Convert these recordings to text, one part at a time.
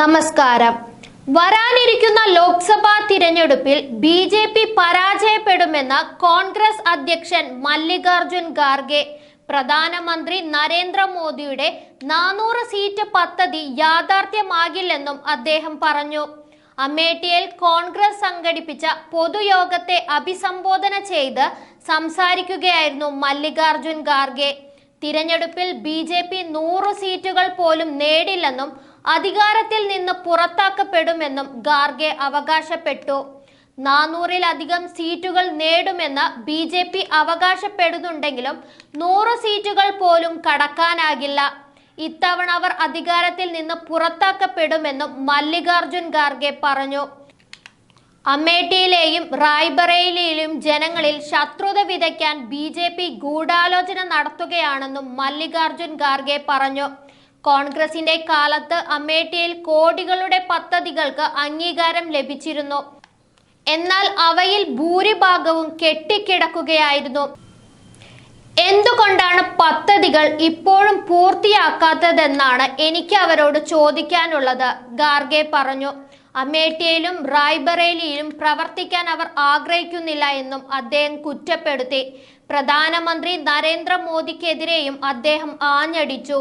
നമസ്കാരം. വരാനിരിക്കുന്ന ലോക്സഭാ തിരഞ്ഞെടുപ്പിൽ ബി ജെ പി പരാജയപ്പെടുമെന്ന് കോൺഗ്രസ് അധ്യക്ഷൻ മല്ലികാർജുൻ ഖാർഗെ പ്രധാനമന്ത്രി നരേന്ദ്രമോദിയുടെ നാനൂറ് സീറ്റ് പദ്ധതി യാഥാർത്ഥ്യമാകില്ലെന്നും അദ്ദേഹം പറഞ്ഞു. അമേഠിയിൽ കോൺഗ്രസ് സംഘടിപ്പിച്ച പൊതുയോഗത്തെ അഭിസംബോധന ചെയ്ത് സംസാരിക്കുകയായിരുന്നു മല്ലികാർജുൻ ഖാർഗെ. തിരഞ്ഞെടുപ്പിൽ ബി ജെ പി നൂറ് സീറ്റുകൾ പോലും നേടില്ലെന്നും അധികാരത്തിൽ നിന്ന് പുറത്താക്കപ്പെടുമെന്നും ഗാർഗെ അവകാശപ്പെട്ടു. നാനൂറിലധികം സീറ്റുകൾ നേടുമെന്ന് ബി ജെ പി അവകാശപ്പെടുന്നുണ്ടെങ്കിലും നൂറ് സീറ്റുകൾ പോലും കടക്കാനാകില്ല. ഇത്തവണ അവർ അധികാരത്തിൽ നിന്ന് പുറത്താക്കപ്പെടുമെന്നും മല്ലികാർജുൻ ഖാർഗെ പറഞ്ഞു. അമേഠിയിലെയും റായ്ബറേലിയിലെയും ജനങ്ങളിൽ ശത്രുത വിതയ്ക്കാൻ ബി ജെ പി ഗൂഢാലോചന നടത്തുകയാണെന്നും മല്ലികാർജുൻ ഖാർഗെ പറഞ്ഞു. കോൺഗ്രസിന്റെ കാലത്ത് അമേഠിയിൽ കോടികളുടെ പദ്ധതികൾക്ക് അംഗീകാരം ലഭിച്ചിരുന്നു. എന്നാൽ അവയിൽ ഭൂരിഭാഗവും കെട്ടിക്കിടക്കുകയായിരുന്നു. എന്തുകൊണ്ടാണ് പദ്ധതികൾ ഇപ്പോഴും പൂർത്തിയാക്കാത്തതെന്നാണ് എനിക്ക് അവരോട് ചോദിക്കാനുള്ളത് ഗാർഗെ പറഞ്ഞു. അമേഠിയിലും റായ്ബറേലിയിലും പ്രവർത്തിക്കാൻ അവർ ആഗ്രഹിക്കുന്നില്ല എന്നും അദ്ദേഹം കുറ്റപ്പെടുത്തി. പ്രധാനമന്ത്രി നരേന്ദ്രമോദിക്കെതിരെയും അദ്ദേഹം ആഞ്ഞടിച്ചു.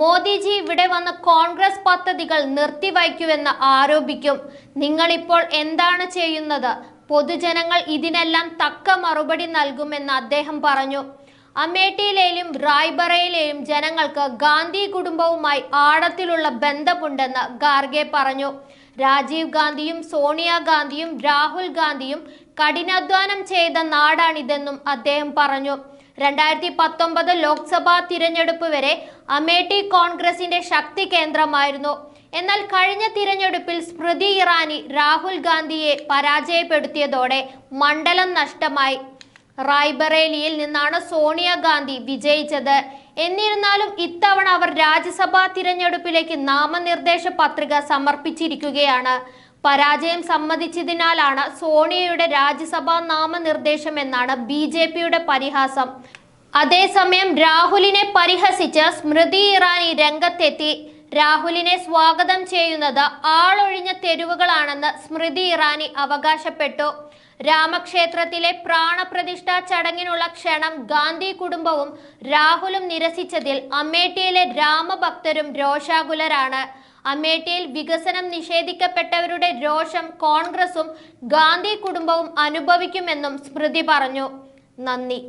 മോദിജി ഇവിടെ വന്ന കോൺഗ്രസ് പദ്ധതികൾ നിർത്തിവയ്ക്കുമെന്ന് ആരോപിക്കും. നിങ്ങളിപ്പോൾ എന്താണ് ചെയ്യുന്നത്? പൊതുജനങ്ങൾ ഇതിനെല്ലാം തക്ക മറുപടി നൽകുമെന്ന് അദ്ദേഹം പറഞ്ഞു. അമേഠിയിലെയും റായ്ബറയിലെയും ജനങ്ങൾക്ക് ഗാന്ധി കുടുംബവുമായി ആഴത്തിലുള്ള ബന്ധമുണ്ടെന്ന് ഖാർഗെ പറഞ്ഞു. രാജീവ് ഗാന്ധിയും സോണിയാഗാന്ധിയും രാഹുൽ ഗാന്ധിയും കഠിനാധ്വാനം ചെയ്ത നാടാണിതെന്നും അദ്ദേഹം പറഞ്ഞു. രണ്ടായിരത്തി പത്തൊമ്പത് ലോക്സഭാ തിരഞ്ഞെടുപ്പ് വരെ അമേഠി കോൺഗ്രസിന്റെ ശക്തി കേന്ദ്രമായിരുന്നു. എന്നാൽ കഴിഞ്ഞ തിരഞ്ഞെടുപ്പിൽ സ്മൃതി ഇറാനി രാഹുൽ ഗാന്ധിയെ പരാജയപ്പെടുത്തിയതോടെ മണ്ഡലം നഷ്ടമായി. റായ്ബറേലിയിൽ നിന്നാണ് സോണിയാഗാന്ധി വിജയിച്ചത്. എന്നിരുന്നാലും ഇത്തവണ അവർ രാജ്യസഭാ തിരഞ്ഞെടുപ്പിലേക്ക് നാമനിർദ്ദേശ പത്രിക സമർപ്പിച്ചിരിക്കുകയാണ്. പരാജയം സമ്മതിച്ചതിനാലാണ് സോണിയയുടെ രാജ്യസഭാ നാമനിർദ്ദേശം എന്നാണ് ബി പരിഹാസം. അതേസമയം രാഹുലിനെ പരിഹസിച്ച് സ്മൃതി ഇറാനി രംഗത്തെത്തി. രാഹുലിനെ സ്വാഗതം ചെയ്യുന്നത് ആളൊഴിഞ്ഞ തെരുവുകളാണെന്ന് സ്മൃതി ഇറാനി അവകാശപ്പെട്ടു. രാമക്ഷേത്രത്തിലെ പ്രാണപ്രതിഷ്ഠാ ചടങ്ങിനുള്ള ക്ഷണം ഗാന്ധി കുടുംബവും രാഹുലും നിരസിച്ചതിൽ അമേഠിയിലെ രാമഭക്തരും രോഷാകുലരാണ്. അമേഠിയിൽ വികസനം നിഷേധിക്കപ്പെട്ടവരുടെ രോഷം കോൺഗ്രസും ഗാന്ധി കുടുംബവും അനുഭവിക്കുമെന്നും സ്മൃതി പറഞ്ഞു. നന്ദി.